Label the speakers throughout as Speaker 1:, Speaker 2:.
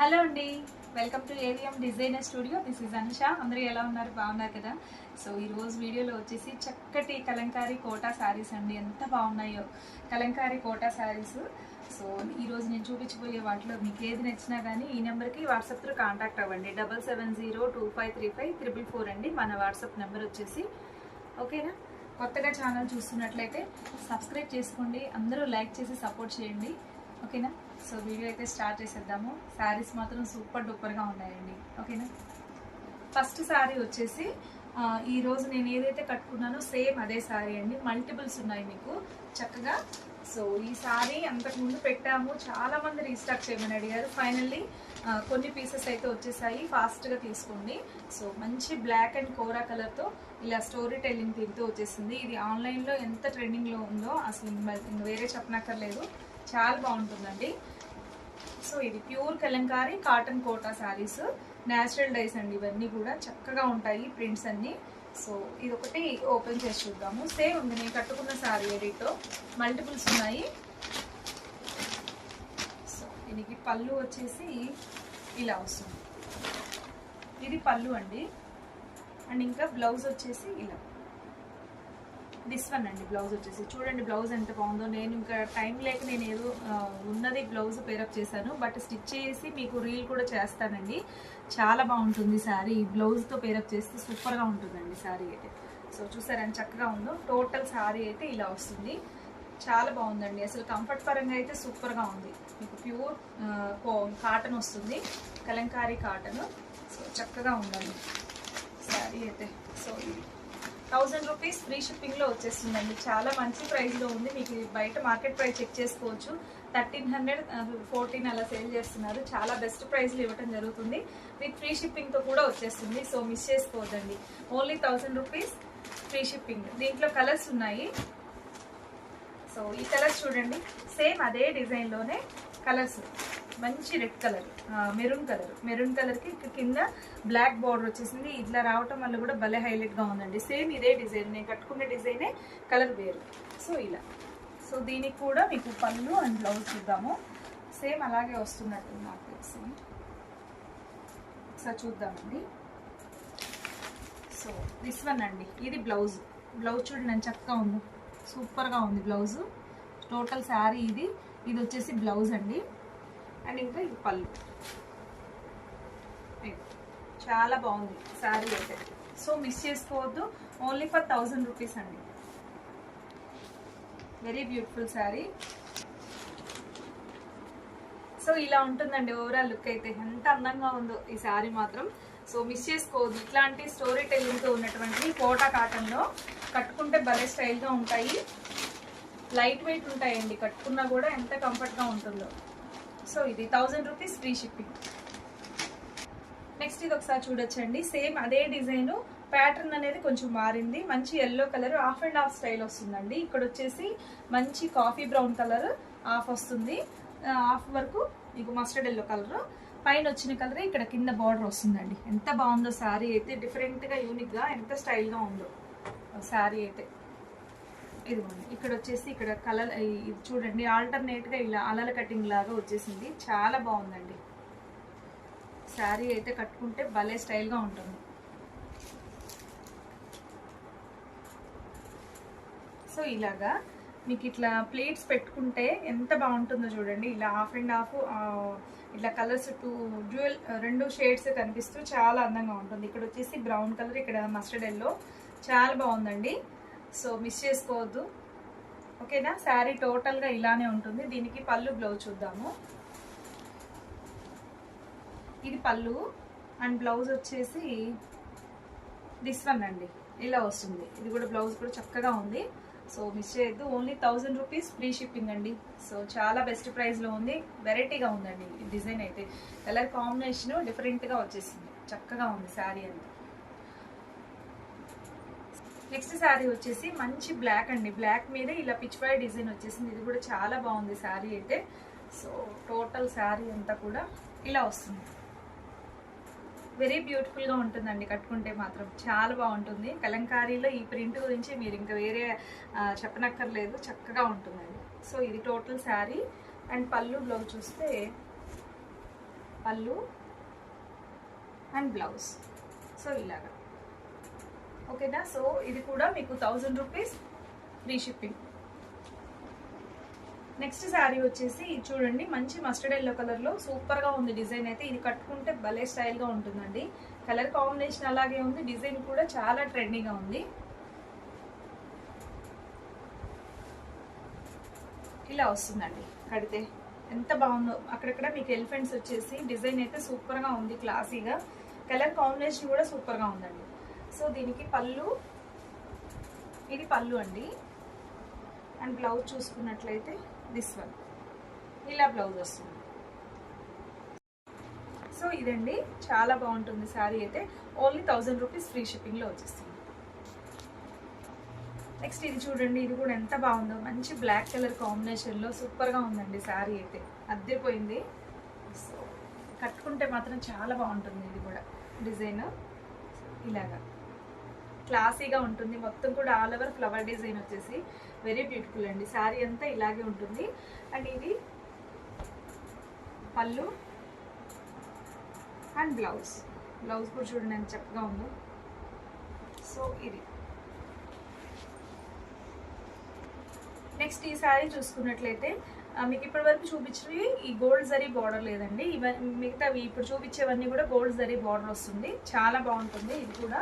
Speaker 1: Hello అండి. Welcome to AVM designer studio this is Anisha అందరూ ఎలా ఉన్నారు? బాగున్నారు కదా? సో ఈ రోజు వీడియోలో వచ్చేసి చక్కటి కలంకారీ కోటా శారీస్ అండి. ఎంత బాగున్నాయో. కలంకారీ కోటా శారీస్ సో ఈరోజు నేను చూపించబోయే వాటిలో మీకు ఏది నచ్చినా కానీ ఈ నెంబర్కి వాట్సాప్తో కాంటాక్ట్ అవ్వండి. Double seven zero two five three five triple four అండి. మన వాట్సాప్ నెంబర్ వచ్చేసి ఓకేనా కొత్తగా ఛానల్ చూస్తున్నట్లయితే సబ్స్క్రైబ్ చేసుకోండి. అందరూ లైక్ చేసి సపోర్ట్ చేయండి. ఓకేనా సో వీడియో అయితే స్టార్ట్ చేసేద్దాము. శారీస్ మాత్రం సూపర్ డూపర్గా ఉన్నాయండి. ఓకేనా? ఫస్ట్ శారీ వచ్చేసి ఈరోజు నేను ఏదైతే కట్టుకున్నానో సేమ్ అదే శారీ అండి. మల్టిపుల్స్ ఉన్నాయి మీకు. చక్కగా. సో ఈ శారీ అంతకుముందు పెట్టాము. చాలా మంది రీస్టాక్ చేయమని అడిగారు. ఫైనల్లీ కొన్ని పీసెస్ అయితే వచ్చేసాయి. ఫాస్ట్గా తీసుకోండి. సో మంచి బ్లాక్ అండ్ కోరా కలర్తో ఇలా స్టోరీ టెల్లింగ్ తీరుతూ వచ్చేసింది. ఇది ఆన్లైన్లో ఎంత ట్రెండింగ్లో ఉందో అసలు వేరే చెప్పనక్కర్లేదు. చాలా బాగుంటుందండి. సో ఇది pure Kalamkari cotton Kota saris. Natural dyes అండి ఇవన్నీ కూడా. చక్కగా ఉంటాయి ప్రింట్స్ అన్నీ. సో ఇది ఒకటి ఓపెన్ చేసి చూద్దాము. సేమ్ ఉంది. నేను కట్టుకున్న శారీ ఎడిటో మల్టిపుల్స్ ఉన్నాయి. సో దీనికి పళ్ళు వచ్చేసి ఇలా వస్తుంది. ఇది పళ్ళు అండి. అండ్ ఇంకా బ్లౌజ్ వచ్చేసి ఇలా. దిస్ వన్ అండి బ్లౌజ్ వచ్చేసి. చూడండి బ్లౌజ్ ఎంత బాగుందో. నేను ఇంకా టైం లేక నేను ఏదో ఉన్నది బ్లౌజ్ పేరప్ చేశాను. బట్ స్టిచ్ చేసి మీకు రీల్ కూడా చేస్తానండి. చాలా బాగుంటుంది శారీ ఈ బ్లౌజ్తో పేరప్ చేస్తే సూపర్గా ఉంటుందండి శారీ అయితే. సో చూసారని చక్కగా ఉందో? టోటల్ శారీ అయితే ఇలా వస్తుంది. చాలా బాగుందండి. అసలు కంఫర్ట్ పరంగా అయితే సూపర్గా ఉంది. మీకు ప్యూర్ కాటన్ వస్తుంది. కలంకారీ కాటన్ సో చక్కగా ఉందండి. శారీ అయితే. సో ఇది థౌజండ్ రూపీస్ ఫ్రీ షిప్పింగ్లో వచ్చేస్తుందండి. చాలా మంచి ప్రైస్లో ఉంది. మీకు బయట మార్కెట్ ప్రైస్ చెక్ చేసుకోవచ్చు. థర్టీన్ హండ్రెడ్ ఫోర్టీన్ అలా సేల్ చేస్తున్నారు. చాలా బెస్ట్ ప్రైస్లు ఇవ్వడం జరుగుతుంది. విత్ ఫ్రీ షిప్పింగ్తో కూడా వచ్చేస్తుంది. సో మిస్ చేసుకోవద్దండి. Only thousand rupees free shipping. దీంట్లో కలర్స్ ఉన్నాయి. సో ఈ కలర్స్ చూడండి. సేమ్ అదే డిజైన్లోనే కలర్స్. మంచి red colour maroon colour. Maroon కలర్కి కింద బ్లాక్ బార్డర్ వచ్చేసింది. ఇట్లా రావటం వల్ల కూడా భలే హైలైట్గా ఉందండి. సేమ్ ఇదే డిజైన్ నేను కట్టుకునే డిజైనే కలర్ వేరు. సో ఇలా. సో దీనికి కూడా మీకు పళ్ళు అండ్ బ్లౌజ్ చూద్దాము సేమ్ అలాగే వస్తున్నట్టు నాకు తెలిసి. ఒకసారి చూద్దామండి సో దిస్ వన్ అండి. ఇది బ్లౌజ్ బ్లౌజ్ చూడండి నేను చక్కగా ఉంది. సూపర్గా ఉంది బ్లౌజు టోటల్ శారీ ఇది. ఇది వచ్చేసి బ్లౌజ్ అండి. అండ్ ఇంకా ఇది పళ్ళు. చాలా బాగుంది శారీ అయితే. సో మిస్ చేసుకోవద్దు. ఓన్లీ ఫర్ థౌజండ్ రూపీస్ అండి. Very beautiful sari. సో ఇలా ఉంటుందండి ఓవరాల్ లుక్ అయితే. ఎంత అందంగా ఉందో ఈ శారీ మాత్రం. సో మిస్ చేసుకోవద్దు. ఇట్లాంటి స్టోరీ టెల్లింగ్తో ఉన్నటువంటి కోటా కాటన్లో కట్టుకుంటే భలే స్టైల్గా ఉంటాయి. లైట్ వెయిట్ ఉంటాయండి. కట్టుకున్నా కూడా ఎంత కంఫర్ట్గా ఉంటుందో. సో ఇది thousand rupees free shipping next ఇది ఒకసారి చూడొచ్చండి. సేమ్ అదే డిజైన్. ప్యాటర్న్ అనేది కొంచెం మారింది. మంచి yellow colour half and half style వస్తుందండి. ఇక్కడ వచ్చేసి మంచి కాఫీ బ్రౌన్ కలర్ హాఫ్ వస్తుంది. హాఫ్ వరకు మీకు మస్టర్డ్ ఎల్లో కలర్ పైన వచ్చిన కలర్ ఇక్కడ కింద బార్డర్ వస్తుందండి. ఎంత బాగుందో శారీ అయితే డిఫరెంట్గా యూనిక్గా ఎంత స్టైల్గా ఉందో. శారీ అయితే. ఇదిగోండి ఇక్కడ వచ్చేసి ఇక్కడ కలర్ ఇది చూడండి ఆల్టర్నేట్గా ఇలా అలల కటింగ్ లాగా వచ్చేసింది. చాలా బాగుందండి. శారీ అయితే కట్టుకుంటే భలే స్టైల్గా ఉంటుంది. సో ఇలాగా మీకు ఇట్లా ప్లేట్స్ పెట్టుకుంటే ఎంత బాగుంటుందో చూడండి. ఇలా హాఫ్ అండ్ హాఫ్ ఇట్లా కలర్స్ టూ డ్యూయల్ రెండు షేడ్స్ కనిపిస్తూ చాలా అందంగా ఉంటుంది. ఇక్కడ వచ్చేసి బ్రౌన్ కలర్ ఇక్కడ మస్టర్డ్ ఎల్లో చాలా బాగుందండి. సో మిస్ చేసుకోవద్దు. ఓకేనా? శారీ టోటల్గా ఇలానే ఉంటుంది. దీనికి పళ్ళు బ్లౌజ్ చూద్దాము. ఇది పళ్ళు అండ్ బ్లౌజ్ వచ్చేసి దిస్ వన్ అండి. ఇలా వస్తుంది. ఇది కూడా బ్లౌజ్ కూడా చక్కగా ఉంది. సో మిస్ చేయొద్దు. Only thousand rupees free shipping అండి. సో చాలా బెస్ట్ ప్రైస్లో ఉంది. వెరైటీగా ఉందండి డిజైన్ అయితే. కలర్ కాంబినేషన్ డిఫరెంట్గా వచ్చేసింది. చక్కగా ఉంది శారీ అంతా. నెక్స్ట్ శారీ వచ్చేసి మంచి బ్లాక్ అండి. బ్లాక్ మీద ఇలా పిచ్చిపాయ డిజైన్ వచ్చేసింది. ఇది కూడా చాలా బాగుంది శారీ అయితే. సో టోటల్ శారీ అంతా కూడా ఇలా వస్తుంది. వెరీ బ్యూటిఫుల్గా ఉంటుందండి. కట్టుకుంటే మాత్రం చాలా బాగుంటుంది. కలంకారీలో ఈ ప్రింట్ గురించి మీరు ఇంకా వేరే చెప్పనక్కర్లేదు. చక్కగా ఉంటుందండి. సో ఇది total sari. And pallu blouse చూస్తే పళ్ళు అండ్ బ్లౌజ్ సో ఇలాగా. ఓకేనా? సో ఇది కూడా మీకు thousand rupees free shipping next sari వచ్చేసి ఇది చూడండి మంచి మస్టర్డ్ ఎల్లో కలర్లో సూపర్గా ఉంది డిజైన్ అయితే. ఇది కట్టుకుంటే భలే స్టైల్గా ఉంటుందండి. కలర్ కాంబినేషన్ అలాగే ఉంది డిజైన్ కూడా చాలా ట్రెండీగా ఉంది. ఇలా వస్తుందండి కడితే ఎంత బాగుందో. అక్కడక్కడ మీకు ఎలిఫెంట్స్ వచ్చేసి డిజైన్ అయితే సూపర్గా ఉంది క్లాసీగా కలర్ కాంబినేషన్ కూడా సూపర్గా ఉందండి. సో దీనికి పళ్ళు ఇది పళ్ళు అండి. అండ్ బ్లౌజ్ చూసుకున్నట్లయితే దిస్ వన్ ఇలా బ్లౌజ్ వస్తుంది. సో ఇదండి చాలా బాగుంటుంది శారీ అయితే. ఓన్లీ థౌజండ్ రూపీస్ ఫ్రీ షిప్పింగ్లో వచ్చేస్తుంది. నెక్స్ట్ ఇది చూడండి ఇది కూడా ఎంత బాగుందో. మంచి బ్లాక్ కలర్ కాంబినేషన్లో సూపర్గా ఉందండి శారీ అయితే. అద్దరిపోయింది. సో కట్టుకుంటే మాత్రం చాలా బాగుంటుంది ఇది కూడా. డిజైన్. ఇలాగా. క్లాసీగా ఉంటుంది. మొత్తం కూడా ఆల్ ఓవర్ ఫ్లవర్ డిజైన్ వచ్చేసి వెరీ బ్యూటిఫుల్ అండి. శారీ అంతా ఇలాగే ఉంటుంది. అండ్ ఇది పళ్ళు అండ్ బ్లౌజ్. బ్లౌజ్ కూడా చూడండి ఎంత చక్కగా ఉందో. సో ఇది. నెక్స్ట్ ఈ శారీ చూసుకున్నట్లయితే మీకు ఇప్పటి వరకు చూపించినవి ఈ గోల్డ్ జరీ బార్డర్ లేదండి. ఇవన్నీ మిగతావి ఇప్పుడు చూపించేవన్నీ కూడా గోల్డ్ జరీ బార్డర్ వస్తుంది. చాలా బాగుంటుంది. ఇది కూడా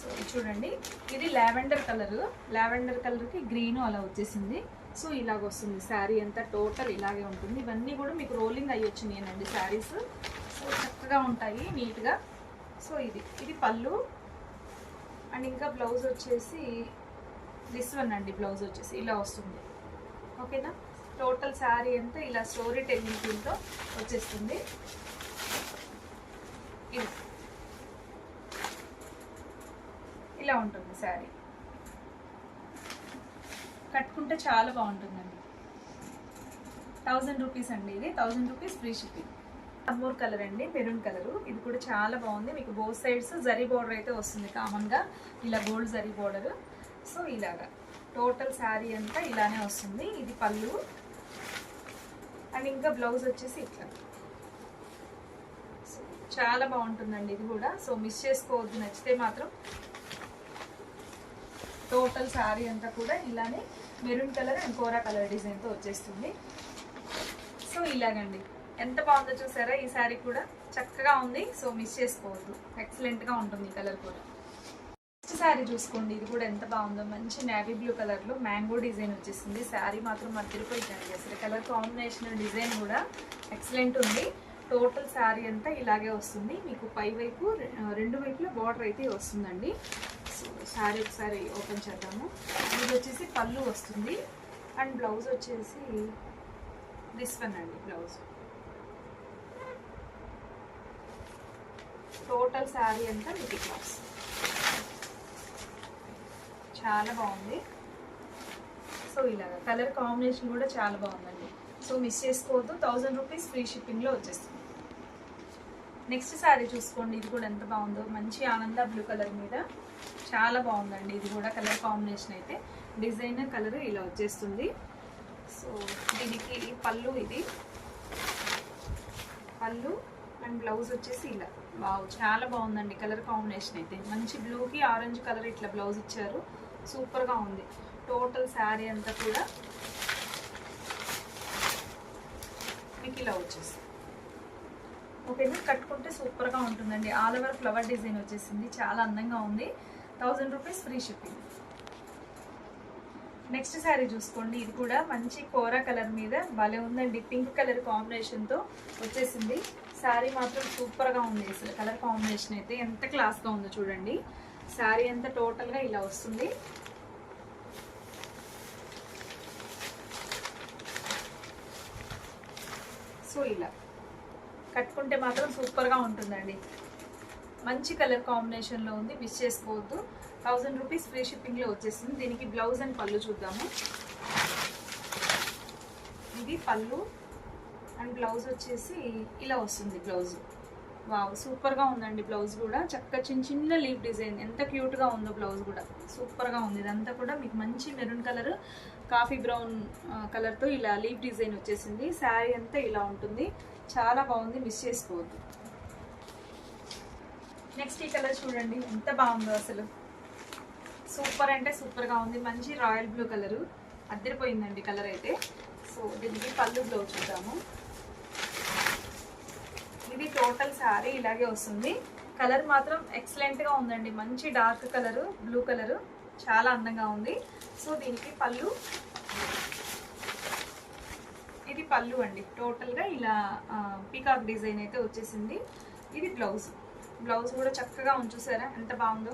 Speaker 1: సో ఇది చూడండి. ఇది లావెండర్ కలర్. లావెండర్ కలర్కి గ్రీన్ అలా వచ్చేసింది. సో ఇలాగ వస్తుంది. శారీ అంతా టోటల్ ఇలాగే ఉంటుంది. ఇవన్నీ కూడా మీకు రోలింగ్ అయ్యి వచ్చినాయనండి శారీస్. సో చక్కగా ఉంటాయి నీట్గా. సో ఇది. ఇది పళ్ళు. అండ్ ఇంకా బ్లౌజ్ వచ్చేసి దిస్ వన్ అండి బ్లౌజ్ వచ్చేసి. ఇలా వస్తుంది. ఓకేనా? టోటల్ శారీ అంతా ఇలా స్టోరీ టెక్నిక్తో వచ్చేస్తుంది. ఇది. ఇలా ఉంటుంది శారీ. కట్టుకుంటే చాలా బాగుంటుందండి. థౌజండ్ రూపీస్ అండి ఇది. Thousand rupees free shipping. అమ్మూర్ colour అండి మెరూన్ కలర్. ఇది కూడా చాలా బాగుంది. మీకు బోత్ సైడ్స్ జరీ బోర్డర్ అయితే వస్తుంది కామన్గా. ఇలా గోల్డ్ జరీ బోర్డర్. సో ఇలాగా. టోటల్ శారీ అంతా ఇలానే వస్తుంది. ఇది పళ్ళు. అండ్ ఇంకా బ్లౌజ్ వచ్చేసి ఇట్లా. చాలా బాగుంటుందండి ఇది కూడా. సో మిస్ చేసుకోవద్దు. నచ్చితే మాత్రం టోటల్ శారీ అంతా కూడా ఇలానే maroon colour and kora colour డిజైన్తో వచ్చేస్తుంది. సో ఇలాగండి. ఎంత బాగుందో చూసారా? ఈ శారీ కూడా చక్కగా ఉంది. సో మిస్ చేసుకోవద్దు. ఎక్సలెంట్గా ఉంటుంది ఈ కలర్ కూడా. నెక్స్ట్ శారీ చూసుకోండి. ఇది కూడా ఎంత బాగుందో. మంచి నేవీ బ్లూ కలర్లో మ్యాంగో డిజైన్ వచ్చేసింది. శారీ మాత్రం మరి తిరిగిపోయిందండి అసలు కలర్ కాంబినేషన్ డిజైన్ కూడా ఎక్సలెంట్ ఉంది. టోటల్ శారీ అంతా ఇలాగే వస్తుంది. మీకు పై వైపు రెండు వైపులో బార్డర్ అయితే వస్తుందండి. శారీ ఒకసారి ఓపెన్ చేద్దాము. ఇది వచ్చేసి పళ్ళు వస్తుంది. అండ్ బ్లౌజ్ వచ్చేసి దిస్ వన్ అండి బ్లౌజ్. టోటల్ శారీ అంతా మీకు క్లాస్ చాలా బాగుంది. సో ఇలాగ కలర్ కాంబినేషన్ కూడా చాలా బాగుందండి. సో మిస్ చేసుకోవద్దు. థౌజండ్ రూపీస్ ఫ్రీ షిప్పింగ్లో వచ్చేస్తుంది. నెక్స్ట్ శారీ చూసుకోండి. ఇది కూడా ఎంత బాగుందో. మంచి ఆనంద బ్లూ కలర్ మీద. చాలా బాగుందండి. ఇది కూడా కలర్ కాంబినేషన్ అయితే డిజైన్ కలర్ ఇలా వచ్చేస్తుంది. సో దీనికి పళ్ళు ఇది. పళ్ళు అండ్ బ్లౌజ్ వచ్చేసి ఇలా. వావ్ చాలా బాగుందండి కలర్ కాంబినేషన్ అయితే. మంచి బ్లూకి ఆరెంజ్ కలర్ ఇట్లా బ్లౌజ్ ఇచ్చారు. సూపర్గా ఉంది. టోటల్ శారీ అంతా కూడా మీకు ఇలా వచ్చేసి ఓకేనా? కట్టుకుంటే సూపర్గా ఉంటుందండి. ఆల్ ఓవర్ ఫ్లవర్ డిజైన్ వచ్చేసింది. చాలా అందంగా ఉంది. Thousand rupees free shipping. Next sari చూసుకోండి. ఇది కూడా మంచి కోరా కలర్ మీద భలే ఉందండి. పింక్ కలర్ కాంబినేషన్తో వచ్చేసింది. శారీ మాత్రం సూపర్గా ఉంది అసలు. కలర్ కాంబినేషన్ అయితే ఎంత క్లాస్గా ఉందో చూడండి. శారీ అంతా టోటల్గా ఇలా వస్తుంది. సో ఇలా. కట్టుకుంటే మాత్రం సూపర్గా ఉంటుందండి. మంచి కలర్ కాంబినేషన్లో ఉంది మిస్ చేసుకోవద్దు. థౌజండ్ రూపీస్ ఫ్రీ షిప్పింగ్లో వచ్చేసింది. దీనికి బ్లౌజ్ అండ్ పళ్ళు చూద్దాము. ఇది పళ్ళు అండ్ బ్లౌజ్ వచ్చేసి ఇలా వస్తుంది బ్లౌజ్. వావ్ సూపర్గా ఉందండి బ్లౌజ్ కూడా. చక్కగా చిన్న చిన్న లీఫ్ డిజైన్. ఎంత క్యూట్గా ఉందో బ్లౌజ్ కూడా. సూపర్గా ఉంది. ఇదంతా కూడా మీకు మంచి మెరూన్ కలర్ కాఫీ బ్రౌన్ కలర్తో ఇలా లీఫ్ డిజైన్ వచ్చేసింది. శారీ అంతా ఇలా ఉంటుంది. చాలా బాగుంది. మిస్ చేసుకోవద్దు. నెక్స్ట్ ఈ కలర్ చూడండి. ఎంత బాగుందో అసలు. సూపర్ అంటే సూపర్గా ఉంది. మంచి రాయల్ బ్లూ కలరు అద్దరిపోయిందండి కలర్ అయితే. సో దీనికి పళ్ళు బ్లౌ చూద్దాము. ఇది టోటల్ శారీ ఇలాగే వస్తుంది. కలర్ మాత్రం ఎక్సలెంట్గా ఉందండి. మంచి డార్క్ కలరు బ్లూ కలరు చాలా అందంగా ఉంది. సో దీనికి పళ్ళు. ఇది పళ్ళు అండి. టోటల్గా ఇలా పీకాక్ డిజైన్ అయితే వచ్చేసింది. ఇది బ్లౌజ్ బ్లౌజ్ కూడా చక్కగా ఉంచూసారా? ఎంత బాగుందో.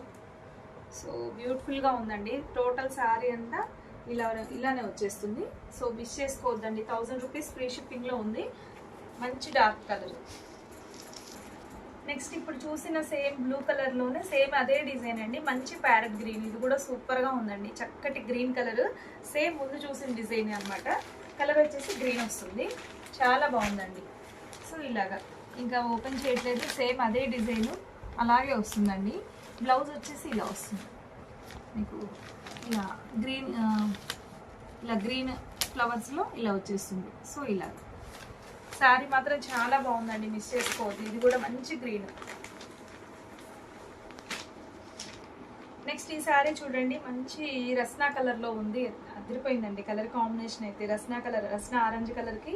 Speaker 1: సో బ్యూటిఫుల్గా ఉందండి. టోటల్ శారీ అంతా ఇలా ఇలానే వచ్చేస్తుంది. సో మిస్ చేసుకోవద్దండి. థౌజండ్ రూపీస్ ఫ్రీ షిప్పింగ్లో ఉంది. మంచి డార్క్ కలర్. నెక్స్ట్ ఇప్పుడు చూసిన సేమ్ బ్లూ కలర్లోనే సేమ్ అదే డిజైన్ అండి. మంచి ప్యారెట్ గ్రీన్. ఇది కూడా సూపర్గా ఉందండి. చక్కటి గ్రీన్ కలర్. సేమ్ ముందు చూసిన డిజైన్ అన్నమాట. కలర్ వచ్చేసి గ్రీన్ వస్తుంది. చాలా బాగుందండి. సో ఇలాగా. ఇంకా ఓపెన్ చేయట్లేదు సేమ్ అదే డిజైన్. అలాగే వస్తుందండి. బ్లౌజ్ వచ్చేసి ఇలా వస్తుంది. మీకు ఇలా గ్రీన్ ఇలా గ్రీన్ ఫ్లవర్స్లో ఇలా వచ్చేస్తుంది. సో ఇలా శారీ మాత్రం చాలా బాగుందండి మిస్ చేసుకోవద్దు. ఇది కూడా మంచి గ్రీన్. నెక్స్ట్ ఈ శారీ చూడండి మంచి రస్నా కలర్లో ఉంది. అదిరిపోయిందండి కలర్ కాంబినేషన్ అయితే. రస్నా కలర్ రస్నా ఆరెంజ్ కలర్కి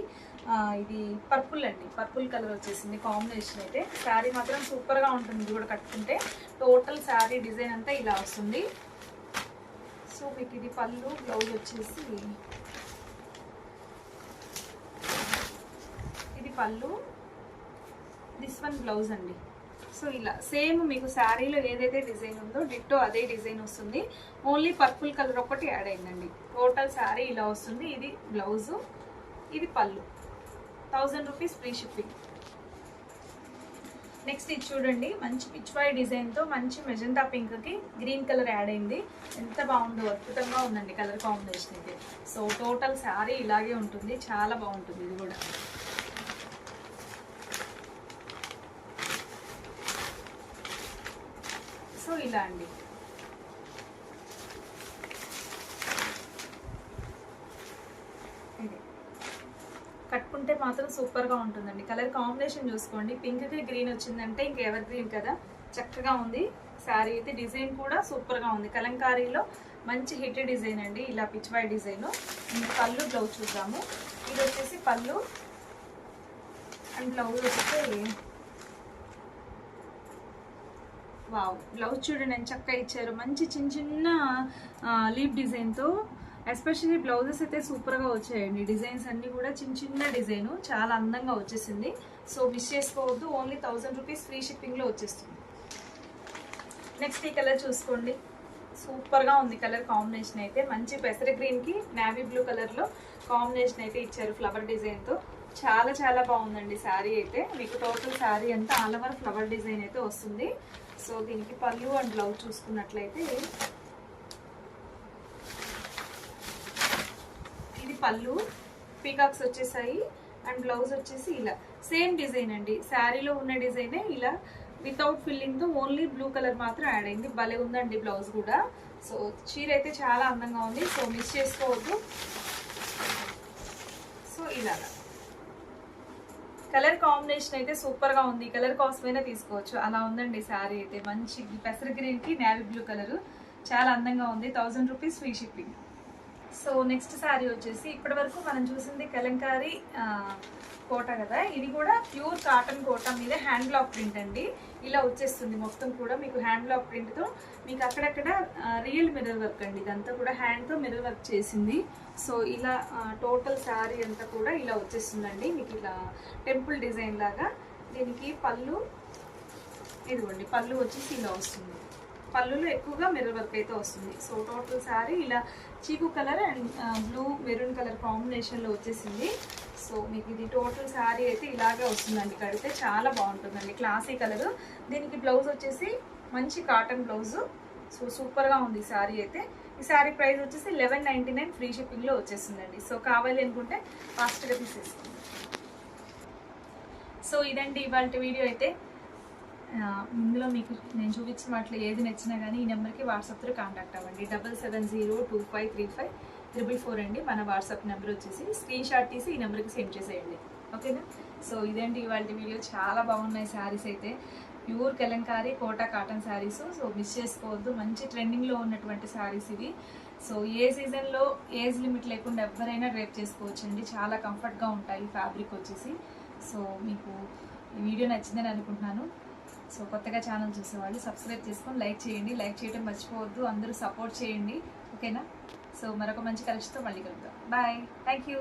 Speaker 1: ఇది పర్పుల్ అండి. పర్పుల్ కలర్ వచ్చేసింది కాంబినేషన్ అయితే. శారీ మాత్రం సూపర్గా ఉంటుంది ఇది కూడా కట్టుకుంటే. టోటల్ శారీ డిజైన్ అంతా ఇలా వస్తుంది. సో మీకు ఇది పళ్ళు బ్లౌజ్ వచ్చేసి ఇది పళ్ళు. దిస్ వన్ బ్లౌజ్ అండి. సో ఇలా సేమ్ మీకు శారీలో ఏదైతే డిజైన్ ఉందో డిట్టో అదే డిజైన్ వస్తుంది. ఓన్లీ పర్పుల్ కలర్ ఒకటి యాడ్ అయిందండి. టోటల్ శారీ ఇలా వస్తుంది. ఇది బ్లౌజు ఇది pallu. Thousand rupees free shipping. Next ఇది చూడండి. మంచి పిచ్వాయ్ డిజైన్తో మంచి మెజెంటా పింక్కి గ్రీన్ కలర్ యాడ్ అయింది. ఎంత బాగుందో అద్భుతంగా ఉందండి కలర్ కాంబినేషన్ అయితే. సో టోటల్ శారీ ఇలాగే ఉంటుంది. చాలా బాగుంటుంది ఇది కూడా సో ఇలా అండి. కట్టుకుంటే మాత్రం సూపర్గా ఉంటుందండి. కలర్ కాంబినేషన్ చూసుకోండి. పింక్కి గ్రీన్ వచ్చిందంటే ఇంక ఎవర్ గ్రీన్ కదా. చక్కగా ఉంది. శారీ అయితే డిజైన్ కూడా సూపర్గా ఉంది. కలంకారీలో మంచి హిట్ డిజైన్ అండి. ఇలా పిచ్వాయ్ డిజైన్. పళ్ళు బ్లౌజ్ చూద్దాము. ఇది వచ్చేసి పళ్ళు. అండ్ బ్లౌజ్ వచ్చేసి వావ్ బ్లౌజ్ చూడండి అని చక్కగా ఇచ్చారు. మంచి చిన్న చిన్న లీప్ డిజైన్తో ఎస్పెషల్లీ బ్లౌజెస్ అయితే సూపర్గా వచ్చాయండి. డిజైన్స్ అన్నీ కూడా చిన్న చిన్న డిజైన్ చాలా అందంగా వచ్చేసింది. సో మిస్ చేసుకోవద్దు ఓన్లీ థౌజండ్ రూపీస్ ఫ్రీ షిప్పింగ్లో వచ్చేస్తుంది. నెక్స్ట్ ఈ కలర్ చూసుకోండి. సూపర్గా ఉంది కలర్ కాంబినేషన్ అయితే. మంచి పెసర గ్రీన్కి నావీ బ్లూ కలర్లో కాంబినేషన్ అయితే ఇచ్చారు ఫ్లవర్ డిజైన్తో చాలా చాలా బాగుందండి శారీ అయితే. మీకు టోటల్ శారీ అంతా ఆల్ ఓవర్ ఫ్లవర్ డిజైన్ అయితే వస్తుంది. సో దీనికి పళ్ళు అండ్ బ్లౌజ్ చూసుకున్నట్లయితే ఇది పళ్ళు పీకాక్స్ వచ్చేసాయి అండ్ బ్లౌజ్ వచ్చేసి ఇలా. సేమ్ డిజైన్ అండి. శారీలో ఉన్న డిజైనే ఇలా. వితౌట్ ఫిల్లింగ్తో ఓన్లీ బ్లూ కలర్ మాత్రం యాడ్ అయింది. భలే ఉందండి బ్లౌజ్ కూడా. సో చీర అయితే చాలా అందంగా ఉంది. సో మిస్ చేసుకోవద్దు. సో ఇలాగా. కలర్ కాంబినేషన్ అయితే సూపర్గా ఉంది. కలర్ కోసమైనా తీసుకోవచ్చు. అలా ఉందండి శారీ అయితే. మంచి పెసర గ్రీన్కి నేవీ బ్లూ కలర్. చాలా అందంగా ఉంది. Thousand rupees free shipping. So next sari వచ్చేసి ఇప్పటి వరకు మనం చూసింది కలంకారీ కోట కదా. ఇది కూడా ప్యూర్ కాటన్ కోట మీద హ్యాండ్ బ్లాక్ ప్రింట్ అండి. ఇలా వచ్చేస్తుంది మొత్తం కూడా మీకు హ్యాండ్ బ్లాక్ ప్రింట్తో మీకు అక్కడక్కడ రియల్ మిర్రర్ వర్క్ అండి. ఇదంతా కూడా హ్యాండ్తో మిర్రర్ వర్క్ చేసింది. సో ఇలా టోటల్ శారీ అంతా కూడా ఇలా వచ్చేస్తుందండి. మీకు ఇలా టెంపుల్ డిజైన్ లాగా దీనికి పళ్ళు ఇదిగోండి పళ్ళు వచ్చేసి ఇలా వస్తుంది. పళ్ళులో ఎక్కువగా మిర్రర్ వర్క్ అయితే వస్తుంది. సో టోటల్ శారీ ఇలా chikoo colour and blue maroon colour కాంబినేషన్లో వచ్చేసింది. సో మీకు ఇది టోటల్ శారీ అయితే ఇలాగే వస్తుందండి. కడితే చాలా బాగుంటుందండి. క్లాసీ కలర్ దీనికి బ్లౌజ్ వచ్చేసి మంచి కాటన్ బ్లౌజు సో సూపర్గా ఉంది ఈ శారీ అయితే. ఈ శారీ ప్రైస్ వచ్చేసి లెవెన్ నైంటీ నైన్ ఫ్రీ షిప్పింగ్లో వచ్చేసిందండి సో కావాలి అనుకుంటే ఫాస్ట్గా తీసేసుకోండి. సో ఇదండి ఇవాళ వీడియో అయితే. ఇందులో మీకు నేను చూపించిన వాటిలో ఏది నచ్చినా కానీ ఈ నెంబర్కి వాట్సాప్తో కాంటాక్ట్ అవ్వండి. Double seven zero two five three five triple four అండి. మన వాట్సాప్ నెంబర్ వచ్చేసి స్క్రీన్ షాట్ తీసి ఈ నెంబర్కి సెండ్ చేసేయండి. ఓకేనా? సో ఇదేంటి ఇవాళ వీడియో. చాలా బాగున్నాయి శారీస్ అయితే. Pure Kalamkari Kota cotton saris. So miss చేసుకోవద్దు. మంచి ట్రెండింగ్లో ఉన్నటువంటి శారీస్ ఇవి. సో ఏ సీజన్లో ఏజ్ లిమిట్ లేకుండా ఎవరైనా డ్రైవ్ చేసుకోవచ్చు అండి చాలా కంఫర్ట్గా ఉంటాయి ఫ్యాబ్రిక్ వచ్చేసి. సో మీకు ఈ వీడియో నచ్చిందని అనుకుంటున్నాను. సో కొత్తగా ఛానల్ చూసేవాళ్ళు సబ్స్క్రైబ్ చేసుకొని లైక్ చేయండి. లైక్ చేయడం మర్చిపోవద్దు. అందరూ సపోర్ట్ చేయండి. ఓకేనా? సో మరొక మంచి కలెక్షన్తో మళ్ళీ కలుద్దాం. బాయ్. Thank you